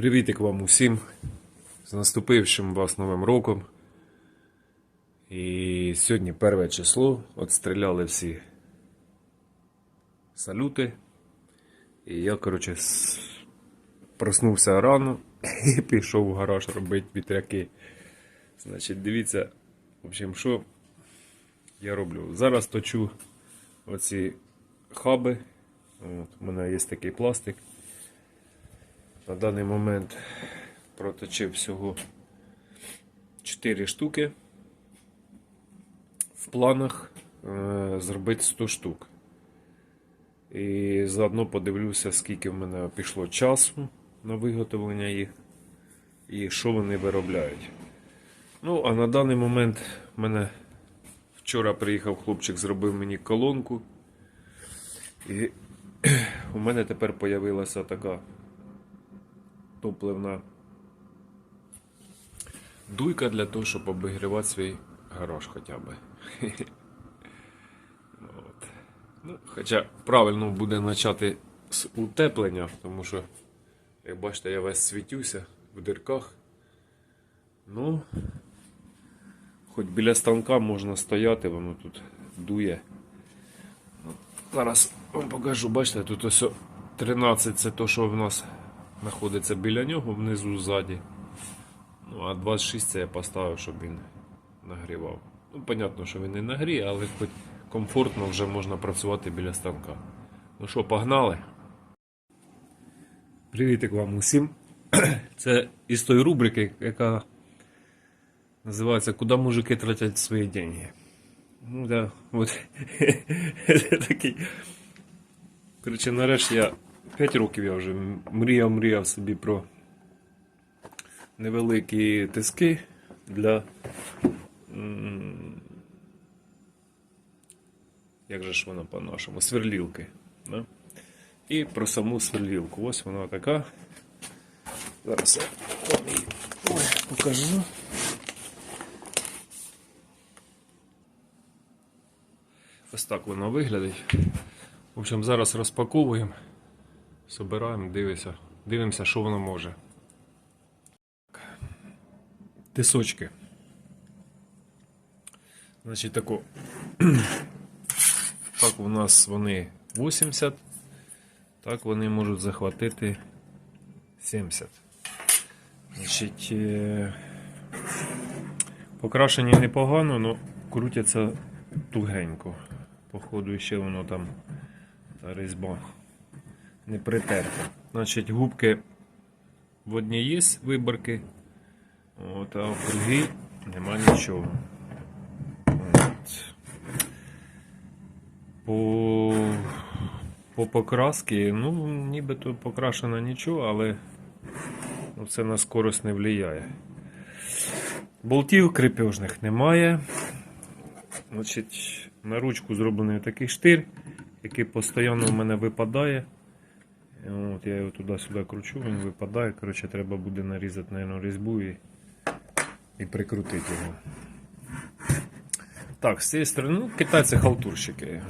Привітик вам усім з наступившим вас новим роком. І сьогодні перше число. Отстріляли всі салюти. І я, коротше, проснувся рано і пішов в гараж робити вітряки. Значить, дивіться, в общем, що я роблю. Зараз точу оці хаби. От, у мене є такий пластик. На даний момент проточив всього 4 штуки. В планах е, зробити 100 штук. І заодно подивлюся, скільки в мене пішло часу на виготовлення їх і що вони виробляють. Ну, а на даний момент в мене вчора приїхав хлопчик, зробив мені колонку. І у мене тепер з'явилася така топливна дуйка для того, щоб обігрівати свій гараж хоча б. От. Ну, хоча правильно буде почати з утеплення, тому що, як бачите, я весь світюся в дирках. Ну, хоч біля станка можна стояти, воно тут дує. Зараз вам покажу, бачите, тут ось 13 це то, що в нас знаходиться біля нього, внизу ззаді. Ну, а 26 це я поставив, щоб він нагрівав. Ну, понятно, що він не нагріє, але хоч комфортно вже можна працювати біля станка. Ну що, погнали? Привітик вам усім. Це із тої рубрики, яка називається Куди мужики тратять свої деньги. Ну, да, от такий. Коротше, нарешті я 5 років я вже мріяв, мріяв собі про невеликі тиски для. Як же ж вона по-нашому? Сверлілки. Да? І про саму сверлілку. Ось вона така. Зараз я ой, покажу. Ось так воно виглядить. В общем, зараз розпаковуємо, собираємо, дивимося, дивимося, що воно може. Тисочки. Значить, тако. Так у нас вони 80, так вони можуть захватити 70. Значить, е, покрашені непогано, але крутяться тугенько. Походу, ще воно там та різьба не притерта. Значить, губки в одній є виборки, от, а в другій нема нічого. От. По, по покраски, ну, нібито покрашено нічого, але це на скорость не впливає. Болтів крепежних немає. Значить, на ручку зроблений такий штир, який постійно в мене випадає. І От я його туди-сюди кручу, він випадає. Коротше, треба буде нарізати, мабуть, різьбу і, і прикрутити його. Так, з цієї сторони, ну, китайці халтурщики.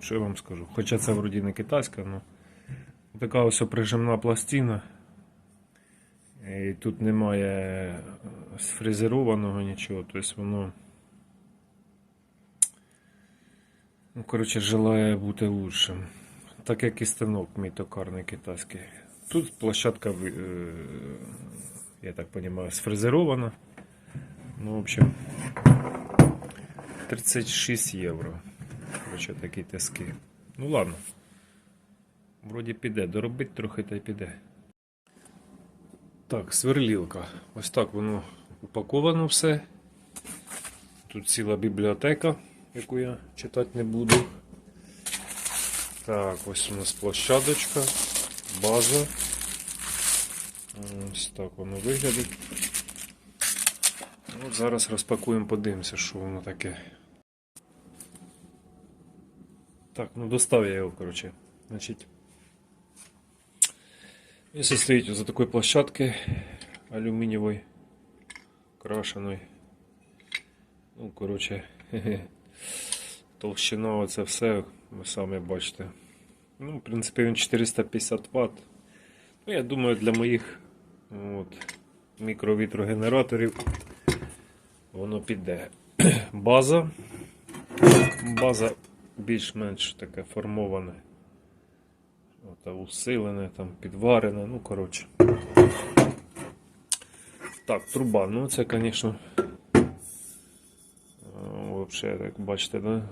Що я вам скажу? Хоча це вроді не китайська, але така ось прижимна пластина. І тут немає сфрезерованого нічого, тобто воно. Ну, коротше, желає бути лучшим. Так як і станок мій токарний китайський. Тут площадка, е, я так розумію, сфрезерована. Ну, в общем, 36 євро. Коротше, такі тиски. Ну ладно. Вроді піде, доробить трохи та й піде. Так, сверлілка. Ось так воно упаковано все. Тут ціла бібліотека, яку я читати не буду. Так, ось у нас площадочка, база. Ось так воно виглядить. От зараз розпакуємо, подивимося, що воно таке. Так, ну достав я його, коротше. Значить. Він состоїть за такої площадки алюмінієвої, крашеної. Ну, коротше, толщина оце все, ви самі бачите. Ну, в принципі, він 450 Вт. Ну, я думаю, для моїх От, мікровітрогенераторів. Воно піде. База. База більш-менш таке формоване. От, усилене, там, підварене, ну, коротше. Так, труба, ну це, звісно. Взагалі, як бачите, да?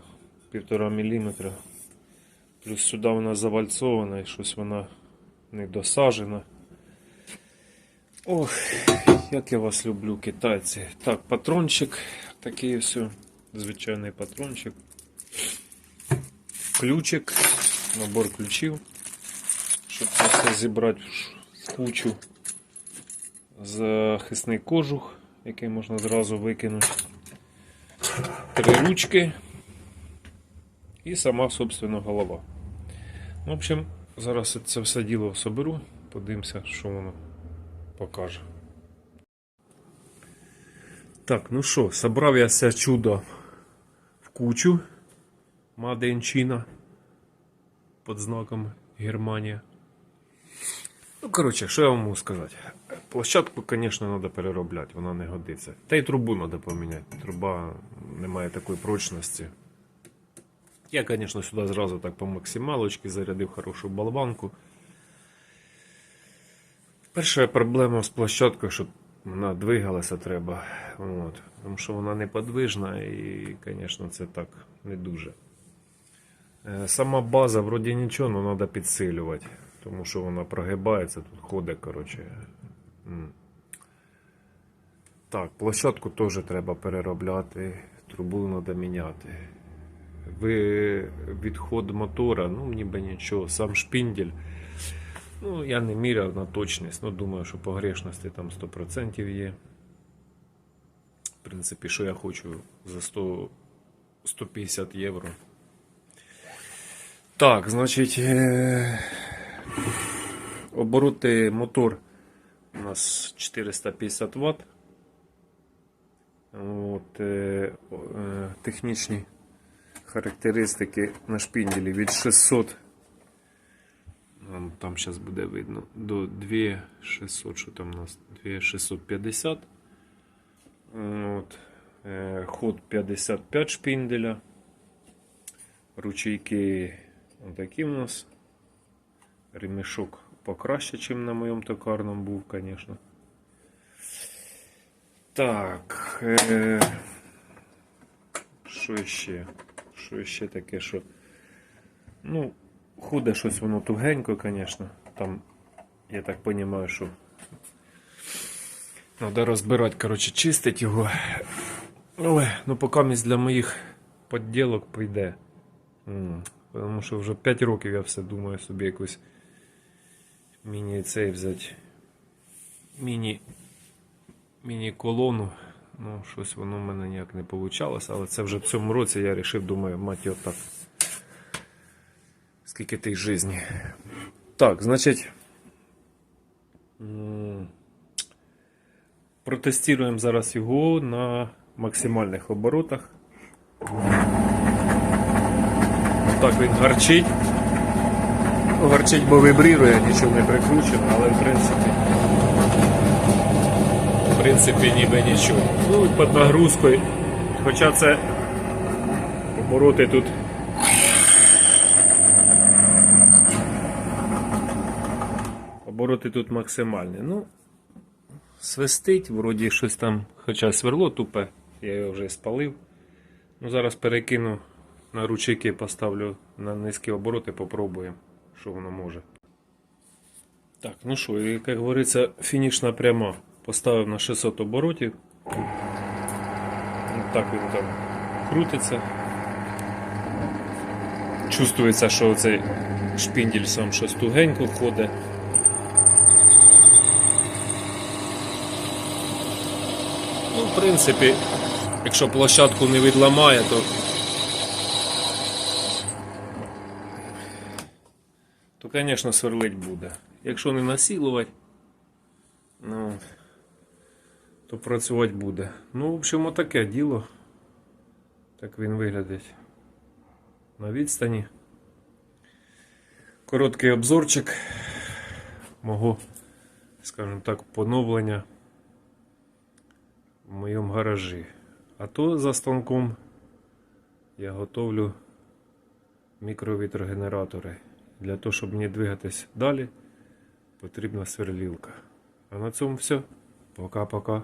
Півтора міліметра. Плюс сюди вона завальцована і щось вона не досажена. Ох, як я вас люблю, китайці. Так, патрончик, такий ось, звичайний патрончик. Ключик, набор ключів, щоб це все зібрати в кучу. Захисний кожух, який можна зразу викинути. Три ручки і сама, собственно, голова. В общем, зараз це все діло соберу, подивимося, що воно покаже. Так, ну що, собрав я це чудо в кучу China під знаком Германія. Ну, коротше, що я вам можу сказати? Площадку, звісно, треба переробляти, вона не годиться. Та й трубу треба поміняти. Труба не має такої прочності. Я, звісно, сюди зразу так по максималочці зарядив хорошу болванку. Перша проблема з площадкою, щоб вона двигалася треба. От. Тому що вона неподвижна і, звісно, це так не дуже. Е, Сама база вроді нічого, але треба підсилювати, тому що вона прогибається, тут ходить, коротше. Так, площадку теж треба переробляти, трубу треба міняти. Відход мотора, ну ніби нічого, сам шпіндель. Ну, я не міряв на точність, ну думаю, що погрешності там 100% є. В принципі, що я хочу за 100, 150 євро. Так, значить, е, обороти мотор у нас 450 Вт. От, е, е, технічні характеристики на шпінделі від 600. Там зараз буде видно до 2600, що там у нас 2650. От, е, ход 55 шпінделя. Ручейки такі у нас. Ремішок покраще, ніж на моєму токарному був, звісно. Так. Е, що ще? Що ще таке, що. Ну, худе щось воно тугенько, звісно. Там, я так розумію, що. Треба розбирати, коротше, чистити його. Але, ну поки місць для моїх подділок прийде. Тому що вже 5 років я все думаю собі якусь міні-цей взяти. Міні. Міні-колону. Ну, щось воно в мене ніяк не вийшло, але це вже в цьому році я вирішив, думаю, мать його так. Скільки тих житті. Так, значить. Протестуємо зараз його на максимальних оборотах. Так він гарчить. Ну, Гарчить, бо вибрірує, нічого не прикручено, але в принципі. Принципі, ніби нічого. Ну, під нагрузкою. Хоча це обороти тут. Обороти тут максимальні. Ну, свистить, вроді щось там, хоча сверло тупе, я його вже спалив. Ну, зараз перекину на ручейки, поставлю на низькі обороти, попробуємо, що воно може. Так, ну що, як говориться, фінішна пряма. Поставив на 600 оборотів. Ну, Так він там крутиться. Чувствується, що цей шпіндель сам щось тугенько ходить. Ну, в принципі, якщо площадку не відламає, то. То, звісно, сверлить буде. Якщо не насилувати, ну, то працювати буде. Ну, в общем, таке діло. Так він виглядить на відстані. Короткий обзорчик мого скажімо так, поновлення в моєму гаражі. А то за станком я готовлю мікровітрогенератори. Для того, щоб мені двигатись далі, потрібна сверлілка. А на цьому все. Пока-пока.